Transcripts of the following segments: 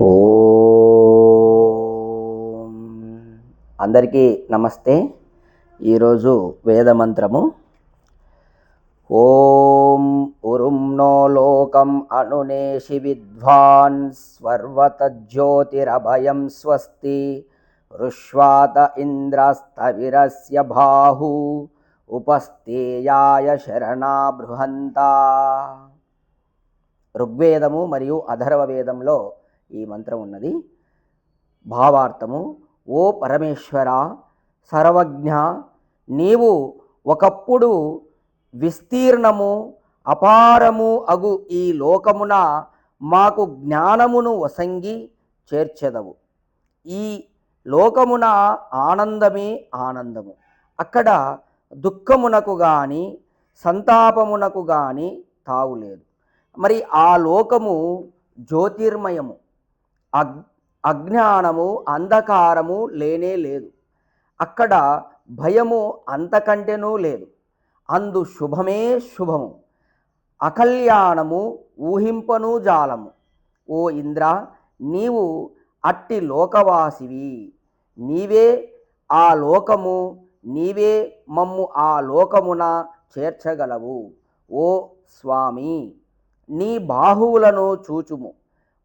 ఓం. అందరికీ నమస్తే. ఈరోజు వేదమంత్రము. ఓం ఉరుం నో లోకం అనునేషి విద్వాన్ స్వర్వతజ్యోతిరభయం స్వస్తి ఋష్వాత ఇంద్రస్తవిరస్య బాహు ఉపస్థేయాయ శరణా బృహంతా. ఋగ్వేదము మరియు అధర్వ వేదంలో ఈ మంత్రం ఉన్నది. భావార్థము ఓ పరమేశ్వర సర్వజ్ఞ నీవు ఒకప్పుడు విస్తీర్ణము అపారము అగు ఈ లోకమున మాకు జ్ఞానమును వసంగి చేర్చెదవు. ఈ లోకమున ఆనందమే ఆనందము. అక్కడ దుఃఖమునకు కానీ సంతాపమునకు కానీ తావులేదు. మరి ఆ లోకము జ్యోతిర్మయము. అజ్ఞానము అంధకారము లేనే లేదు. అక్కడ భయము అంతకంటేనూ లేదు. అందు శుభమే శుభము. అకల్యాణము ఊహింపను జాలము. ఓ ఇంద్ర నీవు అట్టి లోకవాసివి. నీవే ఆ లోకము నీవే మమ్ము ఆ లోకమున చేర్చగలవు. ఓ స్వామి నీ బాహువులను చూచుము.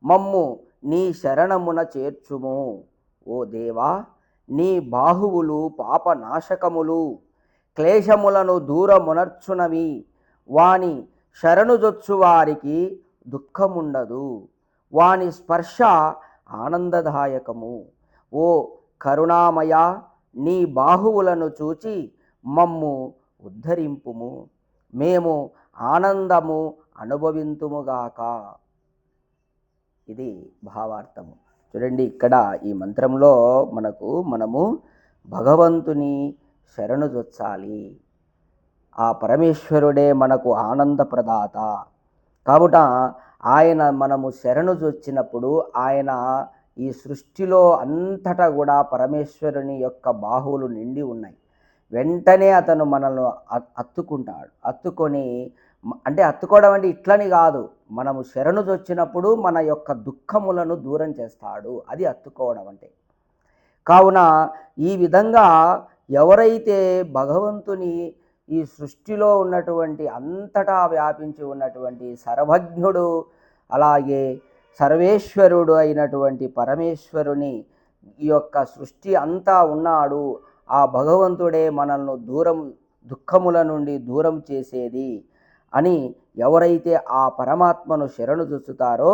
మమ్ము నీ శరణమున చేర్చుము. ఓ దేవా నీ బాహువులు పాపనాశకములు క్లేశములను దూరమునర్చునవి. వాని శరణుజొచ్చు వారికి దుఃఖముండదు. వాని స్పర్శ ఆనందదాయకము. ఓ కరుణామయ నీ బాహువులను చూచి మమ్ము ఉద్ధరింపుము. మేము ఆనందము అనుభవింతుముగాక ఇది భావార్థము చూడండి ఇక్కడ ఈ మంత్రంలో మనకు మనము భగవంతుని శరణు చొచ్చాలి ఆ పరమేశ్వరుడే మనకు ఆనందప్రదాత కావుట ఆయన మనము శరణు చొచ్చినప్పుడు ఆయన ఈ సృష్టిలో అంతటా కూడా పరమేశ్వరుని యొక్క బాహువులు నిండి ఉన్నాయి. వెంటనే అతను మనల్ని అత్తుకుంటాడు. అత్తుకొని అంటే అత్తుకోవడం అంటే ఇట్లని కాదు. మనము శరణుజొచ్చినప్పుడు మన యొక్క దుఃఖములను దూరం చేస్తాడు. అది అత్తుకోవడం అంటే. కావున ఈ విధంగా ఎవరైతే భగవంతుని ఈ సృష్టిలో ఉన్నటువంటి అంతటా వ్యాపించి ఉన్నటువంటి సర్వజ్ఞుడు అలాగే సర్వేశ్వరుడు అయినటువంటి పరమేశ్వరుని ఈ యొక్క సృష్టి అంతా ఉన్నాడు. ఆ భగవంతుడే మనల్ని దూరం దుఃఖముల నుండి దూరం చేసేది. అని ఎవరైతే ఆ పరమాత్మను శరణు చూస్తారో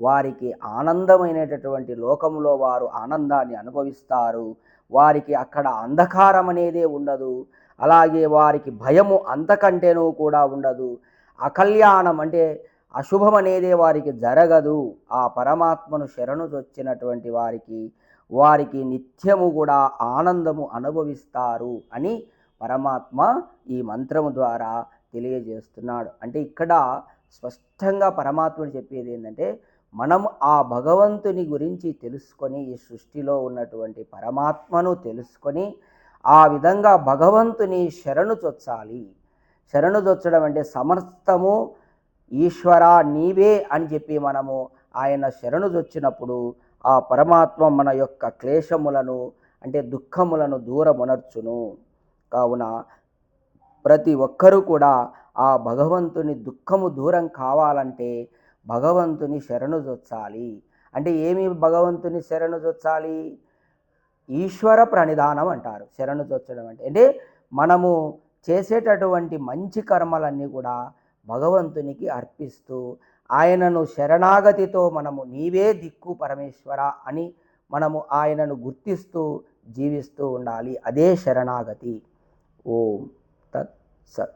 వారికి ఆనందమైనటువంటి లోకంలో వారు ఆనందాన్ని అనుభవిస్తారు. వారికి అక్కడ అంధకారం అనేదే ఉండదు. అలాగే వారికి భయము అంతకంటేనూ కూడా ఉండదు. అకల్యాణం అంటే అశుభం అనేదే వారికి జరగదు. ఆ పరమాత్మను శరణు చొచ్చినటువంటి వారికి వారికి నిత్యము కూడా ఆనందము అనుభవిస్తారు అని పరమాత్మ ఈ మంత్రము ద్వారా తెలియజేస్తున్నాడు. అంటే ఇక్కడ స్పష్టంగా పరమాత్ముడు చెప్పేది ఏంటంటే మనం ఆ భగవంతుని గురించి తెలుసుకొని ఈ సృష్టిలో ఉన్నటువంటి పరమాత్మను తెలుసుకొని ఆ విధంగా భగవంతుని శరణు చొచ్చాలి. శరణు చొచ్చడం అంటే సమస్తము ఈశ్వర నీవే అని చెప్పి మనము ఆయన శరణు చొచ్చినప్పుడు ఆ పరమాత్మ మన యొక్క క్లేశములను అంటే దుఃఖములను దూరమునర్చును. కావున ప్రతి ఒక్కరూ కూడా ఆ భగవంతుని దుఃఖము దూరం కావాలంటే భగవంతుని శరణు జొచ్చాలి. అంటే ఏమి భగవంతుని శరణు జొచ్చాలి? ఈశ్వర ప్రణిధానం అంటారు. శరణు జొచ్చడం అంటే అంటే మనము చేసేటటువంటి మంచి కర్మలన్నీ కూడా భగవంతునికి అర్పిస్తూ ఆయనను శరణాగతితో మనము నీవే దిక్కు పరమేశ్వర అని మనము ఆయనను గుర్తిస్తూ జీవిస్తూ ఉండాలి. అదే శరణాగతి. ఓం. 得舍